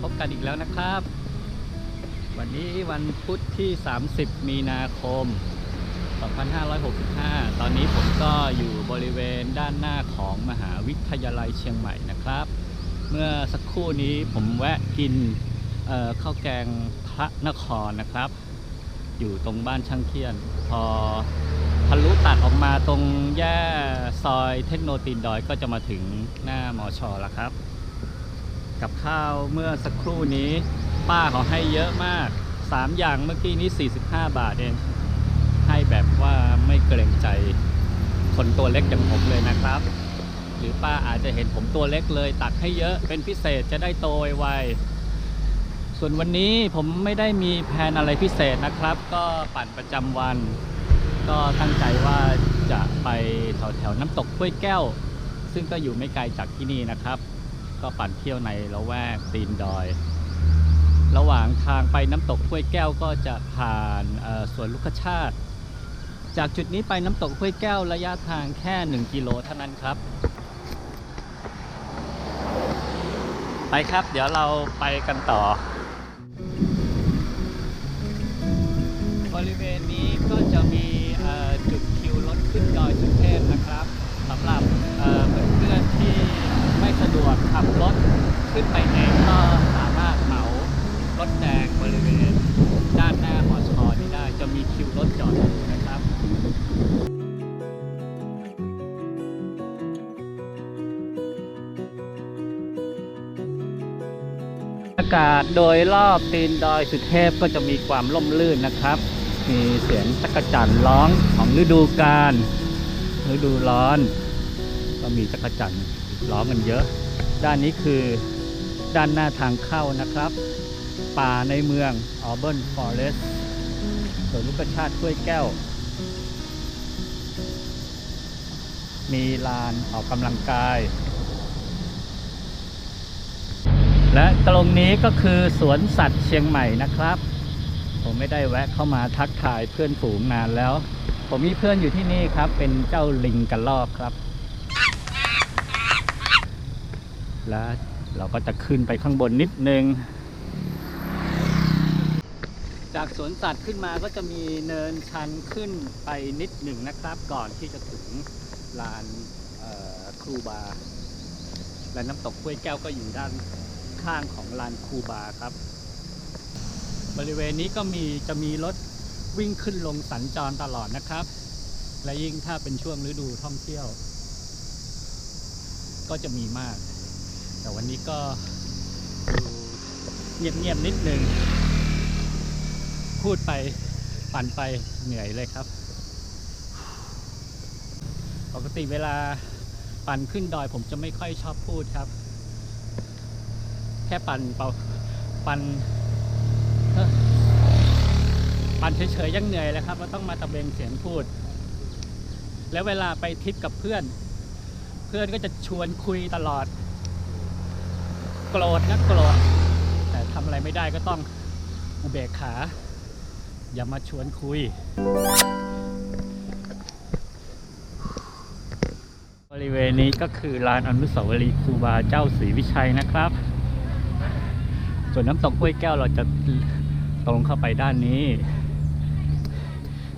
พบกันอีกแล้วนะครับ วันนี้วันพุธที่ 30 มีนาคม 2565 ตอนนี้ผมก็อยู่บริเวณด้านหน้าของมหาวิทยาลัยเชียงใหม่นะครับ เมื่อสักครู่นี้ผมแวะกินข้าวแกงพระนครนะครับ อยู่ตรงบ้านช่างเคียน พอทะลุตัดออกมาตรงแย่ซอยเทคโนตีนดอยก็จะมาถึงหน้ามอชอแล้วครับ กับข้าวเมื่อสักครู่นี้ ป้าเขาให้เยอะมาก 3 อย่างเมื่อกี้นี้ 45 บาทเอง ให้แบบว่าไม่เกรงใจ คนตัวเล็กอย่างผมเลยนะครับ หรือป้าอาจจะเห็นผมตัวเล็กเลย ตักให้เยอะเป็นพิเศษจะได้โตไวส่วนวันนี้ผมไม่ได้มีแผนอะไรพิเศษนะครับ ก็ปั่นประจำวัน ก็ตั้งใจว่าจะไปแถวแถวๆน้ำตกห้วยแก้ว ซึ่งก็อยู่ไม่ไกลจากที่นี่นะครับ ก็ปั่นเที่ยวในละแวกตีนดอย ระหว่างทางไปน้ำตกห้วยแก้วก็จะผ่านสวนลูกชาติ จากจุดนี้ไปน้ำตกห้วยแก้วระยะทางแค่ 1 กิโลเท่านั้นครับ ไปครับ เดี๋ยวเราไปกันต่อบริเวณนี้ก็จะมีจุดคิวรถขึ้นดอยสุเทพนะครับสำหรับากาศโดยรอบตีนดอยสุเทพก็จะมีความร่มรื่นนะครับ มีเสียงตะกจั่นร้องของฤดูกาลฤดูร้อน ก็มีตะกจั่นร้องกันเยอะ ด้านนี้คือด้านหน้าทางเข้านะครับ ป่าในเมืองออเบิร์นฟอเรสต์สวนลูกชาติถ้วยแก้ว มีลานออกกำลังกาย และตรงนี้ก็คือสวนสัตว์เชียงใหม่นะครับ ผมไม่ได้แวะเข้ามาทักทายเพื่อนฝูงนานแล้ว ผมมีเพื่อนอยู่ที่นี่ครับ เป็นเจ้าลิงกระรอกครับ และเราก็จะขึ้นไปข้างบนนิดนึง จากสวนสัตว์ขึ้นมาก็จะมีเนินชันขึ้นไปนิดหนึ่งนะครับ ก่อนที่จะถึงลานครูบา และน้ำตกห้วยแก้วก็อยู่ด้าน ข้างของลานคูบาครับ บริเวณนี้ก็มีจะมีรถวิ่งขึ้นลงสัญจรตลอดนะครับ และยิ่งถ้าเป็นช่วงฤดูท่องเที่ยว ก็จะมีมาก แต่วันนี้ก็ดูเงียบๆนิดนึง พูดไปปั่นไปเหนื่อยเลยครับ ปกติเวลาปั่นขึ้นดอยผมจะไม่ค่อยชอบพูดครับ ค่ปั่นเปล่าปั่นเอ้อปั่นเฉยๆยังเหนื่อยเลยครับเราต้องมาตะเบงเสียงพูด แล้วเวลาไปทริปกับเพื่อน เพื่อนก็จะชวนคุยตลอด โกรธนะโกรธแต่ทำอะไรไม่ได้ก็ต้องอุเบกขา อย่ามาชวนคุยบริเวณนี้ก็คือลานอนุสาวรีย์ครูบาเจ้าศรีวิชัยนะครับ ส่วนน้ำตกห้วยแก้วเราจะตรงเข้าไปด้านนี้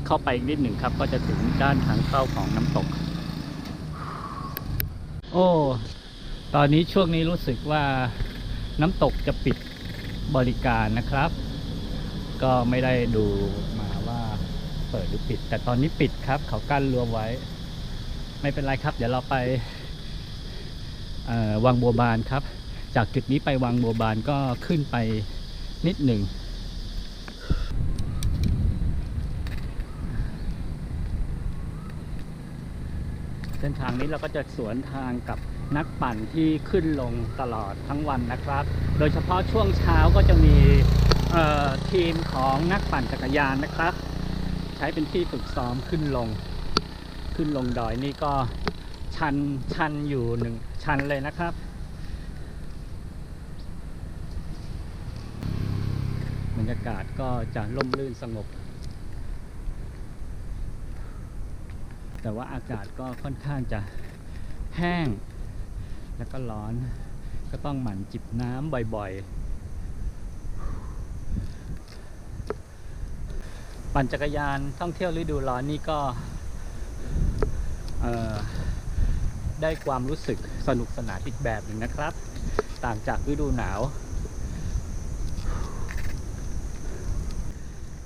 เข้าไปอีกนิดหนึ่งครับ ก็จะถึงด้านทางเข้าของน้ำตก โอ้ ตอนนี้ช่วงนี้รู้สึกว่าน้ำตกจะปิดบริการนะครับ ก็ไม่ได้ดูมาว่าเปิดหรือปิด แต่ตอนนี้ปิดครับ เขากั้นรั้วไว้ ไม่เป็นไรครับ เดี๋ยวเราไปวังบัวบานครับ จากจุดนี้ไปวังบัวบานก็ขึ้นไปนิดหนึ่งเส้นทางนี้เราก็จะสวนทางกับนักปั่นที่ขึ้นลงตลอดทั้งวันนะครับ โดยเฉพาะช่วงเช้าก็จะมีทีมของนักปั่นจักรยานนะครับ ใช้เป็นที่ฝึกซ้อมขึ้นลง ขึ้นลงดอยนี่ก็ชันชันอยู่หนึ่งชันเลยนะครับ รยากาศก็จะร่มรื่นสงบ แต่ว่าอากาศก็ค่อนข้างจะแห้ง แล้วก็ร้อน ก็ต้องหมั่นจิบน้ำบ่อยๆ ปั่นจักรยานท่องเที่ยวฤดูร้อนนี่ก็ได้ความรู้สึกสนุกสนานอีกแบบหนึ่งนะครับ ต่างจากฤดูหนาว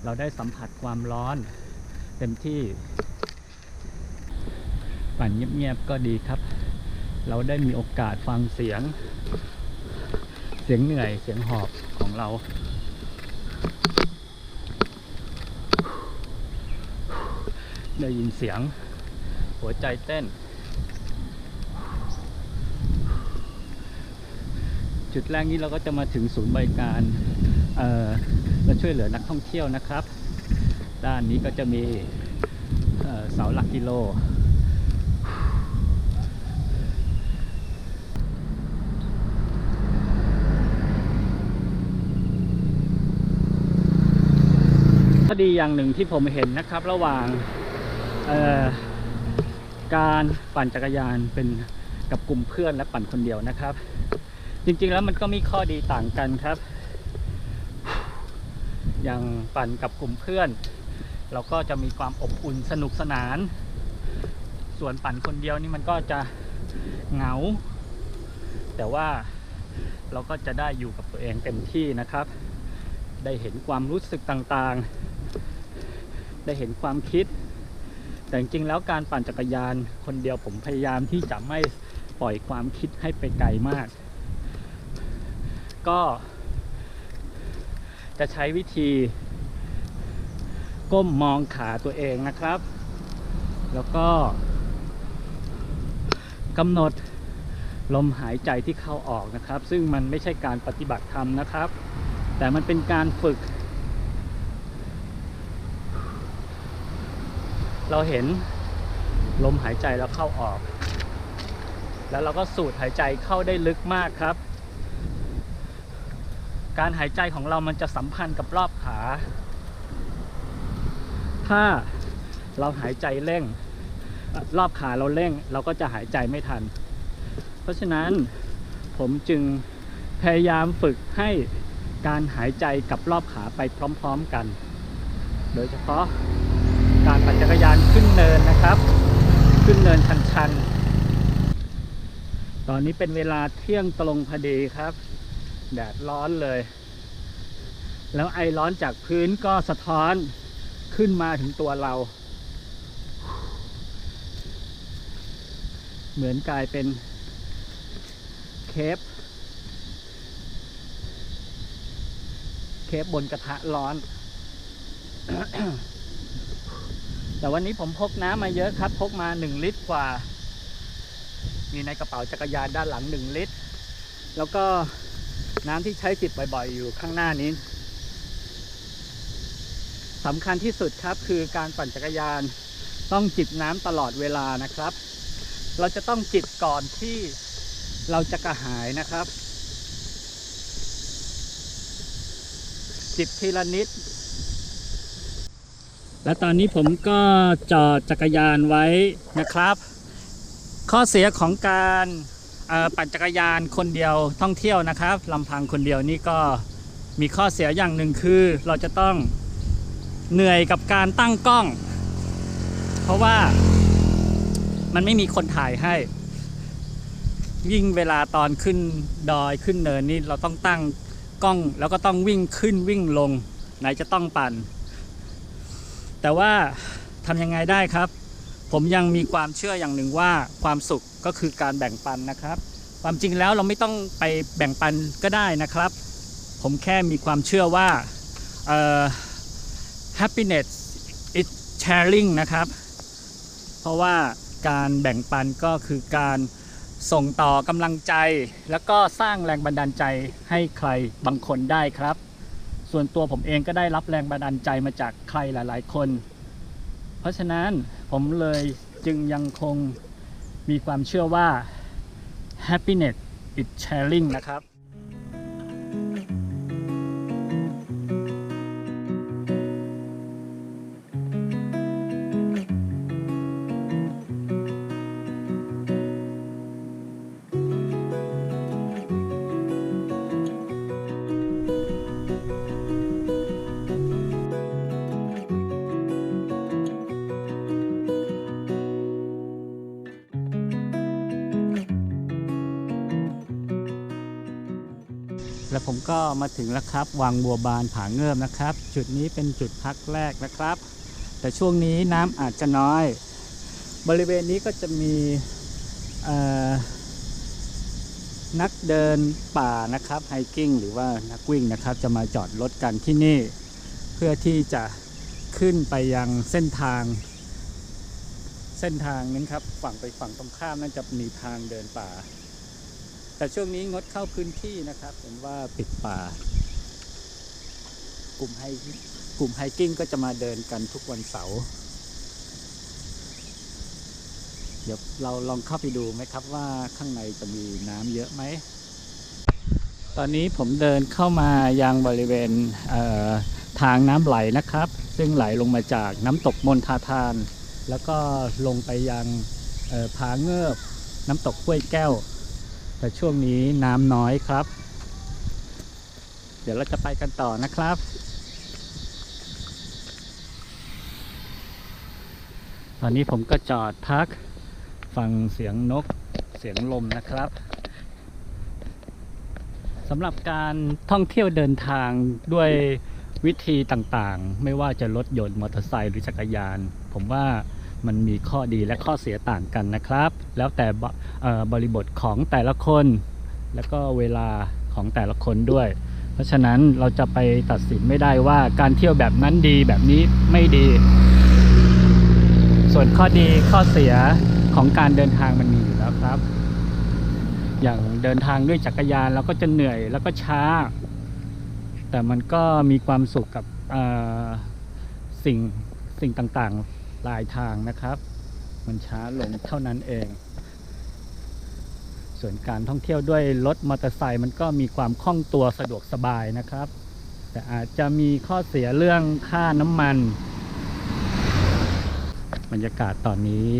เราได้สัมผัสความร้อนเต็มที่ ปั่นเงียบๆก็ดีครับ เราได้มีโอกาสฟังเสียง เสียงเหนื่อยเสียงหอบของเราได้ยินเสียงหัวใจเต้น จุดแรกนี้เราก็จะมาถึงศูนย์บริการ และช่วยเหลือนักท่องเที่ยวนะครับ ด้านนี้ก็จะมีเสาหลักกิโลข้อดีอย่างหนึ่งที่ผมเห็นนะครับระหว่างการปั่นจักรยานเป็นกับกลุ่มเพื่อนและปั่นคนเดียวนะครับ จริงๆแล้วมันก็มีข้อดีต่างกันครับ อย่างปั่นกับกลุ่มเพื่อน เราก็จะมีความอบอุ่นสนุกสนาน ส่วนปั่นคนเดียวนี่มันก็จะเหงา แต่ว่าเราก็จะได้อยู่กับตัวเองเต็มที่นะครับ ได้เห็นความรู้สึกต่างๆ ได้เห็นความคิด แต่จริงๆแล้วการปั่นจักรยานคนเดียวผมพยายามที่จะไม่ปล่อยความคิดให้ไปไกลมาก ก็ จะใช้วิธี ก้มมองขาตัวเองนะครับ แล้วก็กำหนดลมหายใจที่เข้าออกนะครับ ซึ่งมันไม่ใช่การปฏิบัติธรรมนะครับ แต่มันเป็นการฝึก เราเห็นลมหายใจแล้วเข้าออก แล้วเราก็สูดหายใจเข้าได้ลึกมากครับ การหายใจของเรามันจะสัมพันธ์กับรอบขา ถ้าเราหายใจเร่ง รอบขาเราเร่ง เราก็จะหายใจไม่ทัน เพราะฉะนั้นผมจึงพยายามฝึกให้การหายใจกับรอบขาไปพร้อมๆกัน โดยเฉพาะการปั่นจักรยานขึ้นเนินนะครับ ขึ้นเนินชันๆ ตอนนี้เป็นเวลาเที่ยงตรงพอดีครับ แดดร้อนเลย แล้วไอร้อนจากพื้นก็สะท้อนขึ้นมาถึงตัวเรา เหมือนกลายเป็นเคฟเคฟบนกระทะร้อน แต่วันนี้ผมพกน้ำมาเยอะครับ พกมา 1 ลิตรกว่า มีในกระเป๋าจักรยานด้านหลัง 1 ลิตร แล้วก็ น้ำที่ใช้จิบบ่อยๆ อยู่ข้างหน้านี้สำคัญที่สุดครับคือการปั่นจักรยานต้องจิบน้ำตลอดเวลานะครับ เราจะต้องจิบก่อนที่เราจะกระหายนะครับ จิบทีละนิด และตอนนี้ผมก็จอดจักรยานไว้นะครับ ข้อเสียของการ ปั่นจักรยานคนเดียวท่องเที่ยวนะครับลำพังคนเดียวนี่ก็มีข้อเสียอย่างหนึ่งคือ เราจะต้องเหนื่อยกับการตั้งกล้อง เพราะว่ามันไม่มีคนถ่ายให้ ยิ่งเวลาตอนขึ้นดอยขึ้นเนินนี่เราต้องตั้งกล้องแล้วก็ต้องวิ่งขึ้นวิ่งลง ไหนจะต้องปั่น แต่ว่าทำยังไงได้ครับ ผมยังมีความเชื่ออย่างหนึ่งว่าความสุขก็คือการแบ่งปันนะครับ ความจริงแล้วเราไม่ต้องไปแบ่งปันก็ได้นะครับ ผมแค่มีความเชื่อว่า happiness is sharing นะครับ เพราะว่าการแบ่งปันก็คือการส่งต่อกำลังใจ แล้วก็สร้างแรงบันดาลใจให้ใครบางคนได้ครับ ส่วนตัวผมเองก็ได้รับแรงบันดาลใจมาจากใครหลาย ๆ คน เพราะฉะนั้นผมเลยจึงยังคงมีความเชื่อว่า happiness is sharing นะครับ แล้วผมก็มาถึงแล้วครับ วังบัวบานผาเงิบนะครับ จุดนี้เป็นจุดพักแรกนะครับ แต่ช่วงนี้น้ำอาจจะน้อย บริเวณนี้ก็จะมีนักเดินป่านะครับไฮกิ้งหรือว่านักวิ่งนะครับ จะมาจอดรถกันที่นี่ เพื่อที่จะขึ้นไปยังเส้นทาง เส้นทางนั้นครับ ฝั่งไปฝั่งตรงข้ามนั่นจะมีทางเดินป่า แต่ช่วงนี้งดเข้าพื้นที่นะครับเห็นว่าปิดป่า กลุ่มไฮกลุ่มไฮกิ้งก็จะมาเดินกันทุกวันเสาร์เดี๋ยวเราลองเข้าไปดูไหมครับว่าข้างในจะมีน้ำเยอะไหม ตอนนี้ผมเดินเข้ามายังบริเวณเทางน้ำไหลนะครับ ซึ่งไหลลงมาจากน้ำตกมนทาทาน แล้วก็ลงไปยังผาเงิบน้ำตกห้วยแก้ว แต่ช่วงนี้น้ำน้อยครับ เดี๋ยวเราจะไปกันต่อนะครับ ตอนนี้ผมก็จอดพักฟังเสียงนกเสียงลมนะครับสำหรับการท่องเที่ยวเดินทางด้วยวิธีต่างๆ ไม่ว่าจะรถยนต์มอเตอร์ไซค์หรือจักรยาน ผมว่า มันมีข้อดีและข้อเสียต่างกันนะครับ แล้วแต่บบริบทของแต่ละคน แล้วก็เวลาของแต่ละคนด้วย เพราะฉะนั้นเราจะไปตัดสินไม่ได้ว่าการเที่ยวแบบนั้นดีแบบนี้ไม่ดี ส่วนข้อดีข้อเสียของการเดินทางมันมีอยู่แล้วครับ อย่างเดินทางด้วยจักรยานเราก็จะเหนื่อยแล้วก็ช้า แต่มันก็มีความสุขกับสิ่งสิ่งต่างๆ ลายทางนะครับ มันช้าลงเท่านั้นเอง ส่วนการท่องเที่ยวด้วยรถมอเตอร์ไซค์มันก็มีความคล่องตัวสะดวกสบายนะครับ แต่อาจจะมีข้อเสียเรื่องค่าน้ำมัน บรรยากาศตอนนี้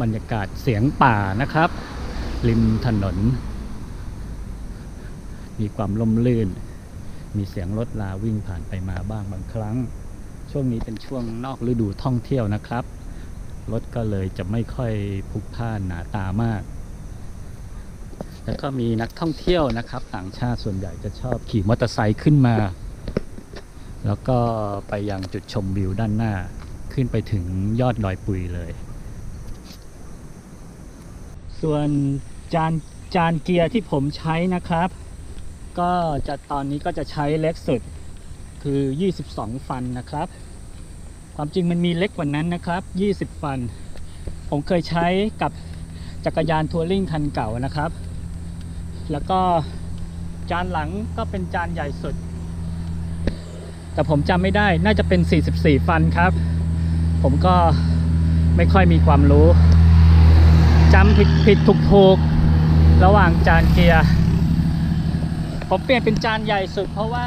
บรรยากาศเสียงป่านะครับ ริมถนน มีความลมลื่น มีเสียงรถลาวิ่งผ่านไปมาบ้างบางครั้ง ช่วงนี้เป็นช่วงนอกฤดูท่องเที่ยวนะครับ รถก็เลยจะไม่ค่อยพลุกพล่านหนาตามาก แล้วก็มีนักท่องเที่ยวนะครับ ต่างชาติส่วนใหญ่จะชอบขี่มอเตอร์ไซค์ขึ้นมา แล้วก็ไปยังจุดชมวิวด้านหน้า ขึ้นไปถึงยอดดอยปุยเลย ส่วนจานจานเกียร์ที่ผมใช้นะครับ ก็จะตอนนี้ก็จะใช้เล็กสุด คือ 22 ฟันนะครับ ความจริงมันมีเล็กกว่านั้นนะครับ 20 ฟัน ผมเคยใช้กับจักรยานทัวริงคันเก่านะครับ แล้วก็จานหลังก็เป็นจานใหญ่สุด แต่ผมจำไม่ได้น่าจะเป็น 44 ฟันครับ ผมก็ไม่ค่อยมีความรู้จำผิดผิดถูกถูกระหว่างจานเกียร์ ผมเปลี่ยนเป็นจานใหญ่สุดเพราะว่า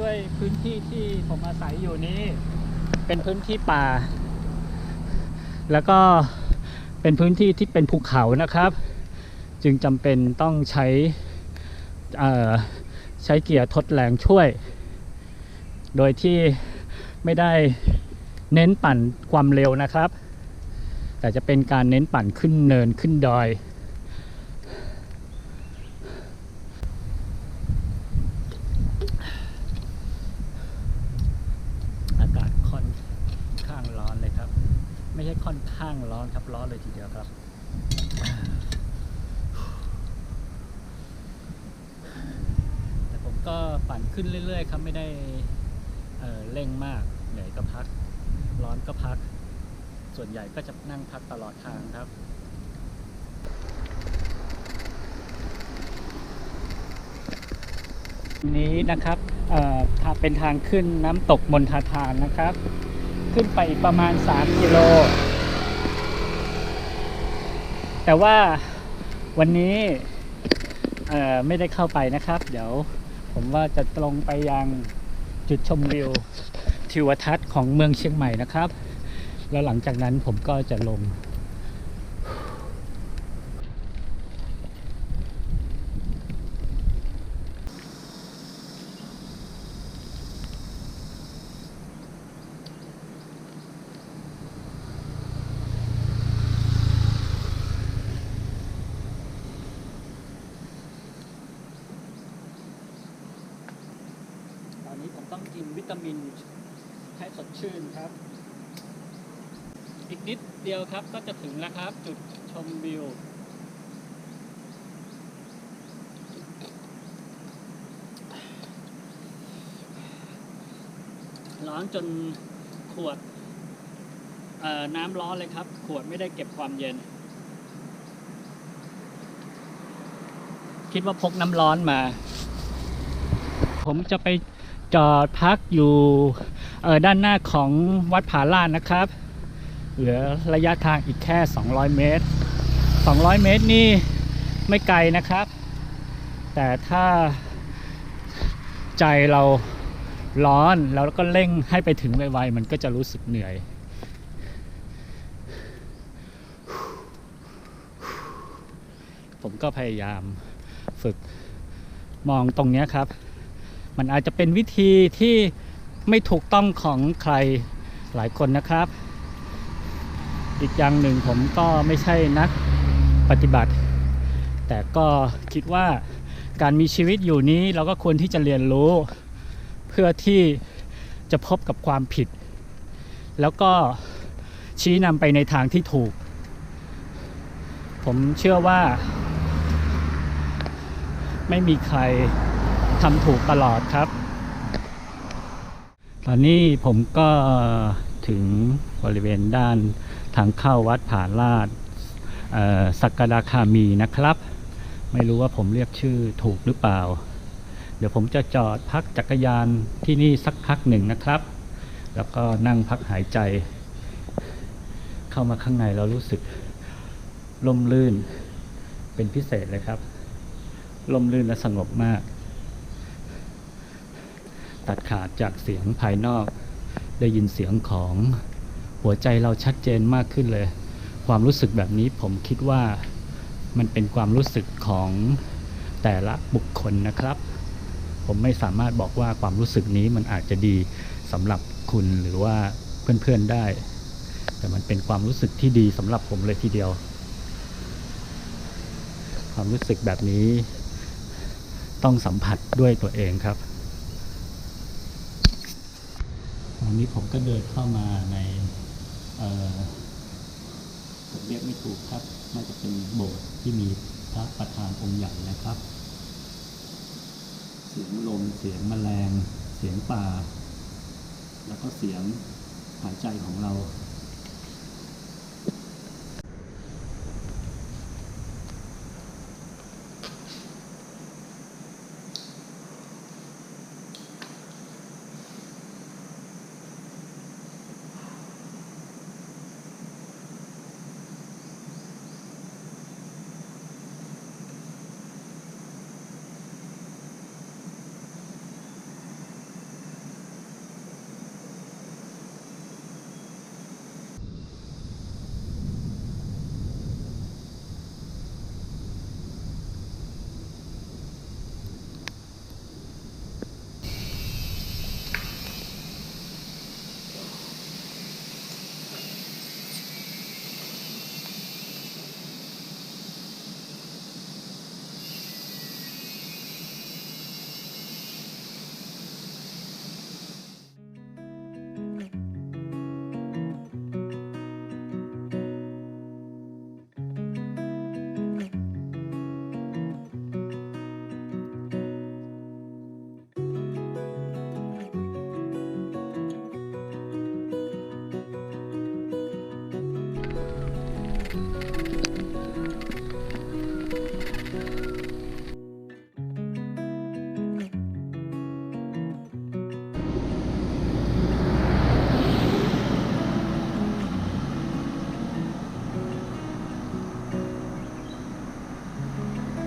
ด้วยพื้นที่ที่ผมอาศัยอยู่นี้ เป็นพื้นที่ป่า แล้วก็เป็นพื้นที่ที่เป็นภูเขานะครับ จึงจำเป็นต้องใช้ใช้เกียร์ทดแรงช่วย โดยที่ไม่ได้เน้นปั่นความเร็วนะครับ แต่จะเป็นการเน้นปั่นขึ้นเนินขึ้นดอย อากาศค่อนข้างร้อนเลยครับ ไม่ใช่ค่อนข้างร้อนครับร้อน เลยทีเดียวครับ แต่ผมก็ปั่นขึ้นเรื่อย ๆ ครับไม่ได้เเร่งมากเหนื่อยก็พัก ร้อนก็พัก ส่วนใหญ่ก็จะนั่งพักตลอดทางครับนี้นะครับเเป็นทางขึ้นน้ำตกมนทาทานนะครับ ขึ้นไปประมาณ 3 กิโล แต่ว่าวันนี้ไม่ได้เข้าไปนะครับ เดี๋ยวผมว่าจะตรงไปยังจุดชมวิวทิวทัศน์ของเมืองเชียงใหม่นะครับ แล้วหลังจากนั้นผมก็จะลง วิตามินให้สดชื่นครับ อีกนิดเดียวครับก็จะถึงแล้วครับ จุดชมวิว ร้อนจนขวดน้ำร้อนเลยครับ ขวดไม่ได้เก็บความเย็น คิดว่าพกน้ำร้อนมา ผมจะไป จอดพักอยู่ด้านหน้าของวัดผาลาดนะครับ เหลือระยะทางอีกแค่ 200 เมตร 200 เมตรนี่ไม่ไกลนะครับ แต่ถ้าใจเราร้อนแล้วก็เร่งให้ไปถึงไวๆมันก็จะรู้สึกเหนื่อย ผมก็พยายามฝึกมองตรงนี้ครับ มันอาจจะเป็นวิธีที่ไม่ถูกต้องของใครหลายคนนะครับ อีกอย่างหนึ่งผมก็ไม่ใช่นักปฏิบัติ แต่ก็คิดว่าการมีชีวิตอยู่นี้เราก็ควรที่จะเรียนรู้ เพื่อที่จะพบกับความผิด แล้วก็ชี้นำไปในทางที่ถูก ผมเชื่อว่า ไม่มีใคร ทำถูกตลอดครับ ตอนนี้ผมก็ถึงบริเวณด้านทางเข้าวัดผาลาดสักกดาคามีนะครับ ไม่รู้ว่าผมเรียกชื่อถูกหรือเปล่า เดี๋ยวผมจะจอดพักจักรยานที่นี่สักพักหนึ่งนะครับ แล้วก็นั่งพักหายใจ เข้ามาข้างในเรารู้สึกล่มลื่นเป็นพิเศษเลยครับล่มลื่นและสงบมาก ตัดขาดจากเสียงภายนอก ได้ยินเสียงของหัวใจเราชัดเจนมากขึ้นเลย ความรู้สึกแบบนี้ผมคิดว่ามันเป็นความรู้สึกของแต่ละบุคคลนะครับ ผมไม่สามารถบอกว่าความรู้สึกนี้มันอาจจะดีสำหรับคุณหรือว่าเพื่อนๆได้ แต่มันเป็นความรู้สึกที่ดีสำหรับผมเลยทีเดียว ความรู้สึกแบบนี้ต้องสัมผัสด้วยตัวเองครับ วันนี้ผมก็เดินเข้ามาในผมเรียกไม่ถูกครับ น่าจะเป็นโบสถ์ที่มีพระประธานองค์ใหญ่นะครับ เสียงลม เสียงแมลง เสียงป่า แล้วก็เสียงหายใจของเรา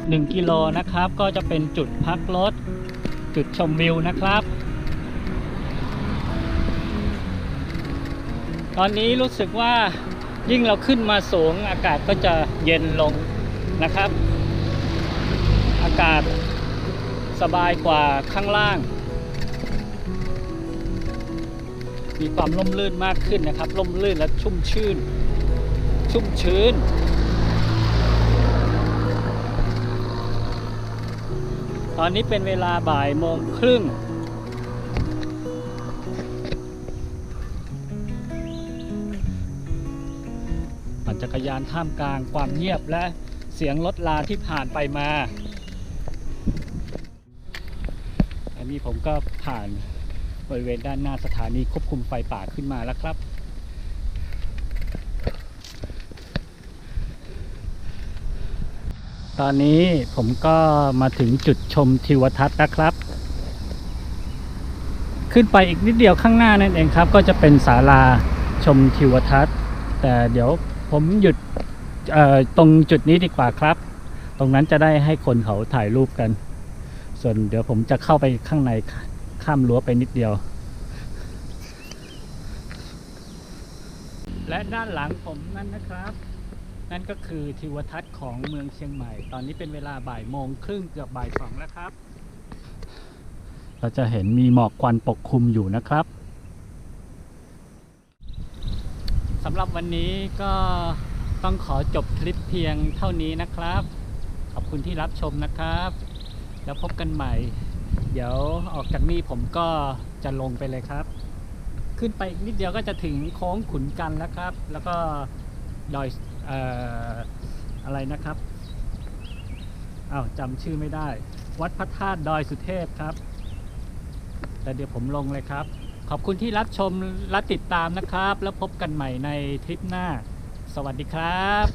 1กิโลนะครับ ก็จะเป็นจุดพักรถ จุดชมวิวนะครับ ตอนนี้รู้สึกว่ายิ่งเราขึ้นมาสูงอากาศก็จะเย็นลงนะครับ อากาศสบายกว่าข้างล่าง มีความร่มรื่นมากขึ้นนะครับร่มรื่นและชุ่มชื่น ชุ่มชื้น ตอนนี้เป็นเวลาบ่ายโมงครึ่ง ปั่นจักรยานท่ามกลางความเงียบและเสียงรถลาที่ผ่านไปมา อันนี้ผมก็ผ่านบริเวณด้านหน้าสถานีควบคุมไฟป่าขึ้นมาแล้วครับ ตอนนี้ผมก็มาถึงจุดชมทิวทัศน์นะครับ ขึ้นไปอีกนิดเดียวข้างหน้านั่นเองครับ ก็จะเป็นศาลาชมทิวทัศน์ แต่เดี๋ยวผมหยุดตรงจุดนี้ดีกว่าครับ ตรงนั้นจะได้ให้คนเขาถ่ายรูปกัน ส่วนเดี๋ยวผมจะเข้าไปข้างในข้ามรั้วไปนิดเดียว และด้านหลังผมนั่นนะครับ นั่นก็คือทิวทัศน์ของเมืองเชียงใหม่ ตอนนี้เป็นเวลาบ่ายโมงครึ่งเกือบบ่ายสองแล้วครับ เราจะเห็นมีหมอกควันปกคลุมอยู่นะครับสำหรับวันนี้ก็ต้องขอจบคลิปเพียงเท่านี้นะครับ ขอบคุณที่รับชมนะครับ แล้วพบกันใหม่ เดี๋ยวออกจากนี่ผมก็จะลงไปเลยครับ ขึ้นไปอีกนิดเดียวก็จะถึงโค้งขุนกันแล้วครับ แล้วก็ดอยเอะไรนะครับอ้าวจำชื่อไม่ได้ วัดพระธาตุดอยสุเทพครับ แต่เดี๋ยวผมลงเลยครับ ขอบคุณที่รับชมและติดตามนะครับ แล้วพบกันใหม่ในทริปหน้า สวัสดีครับ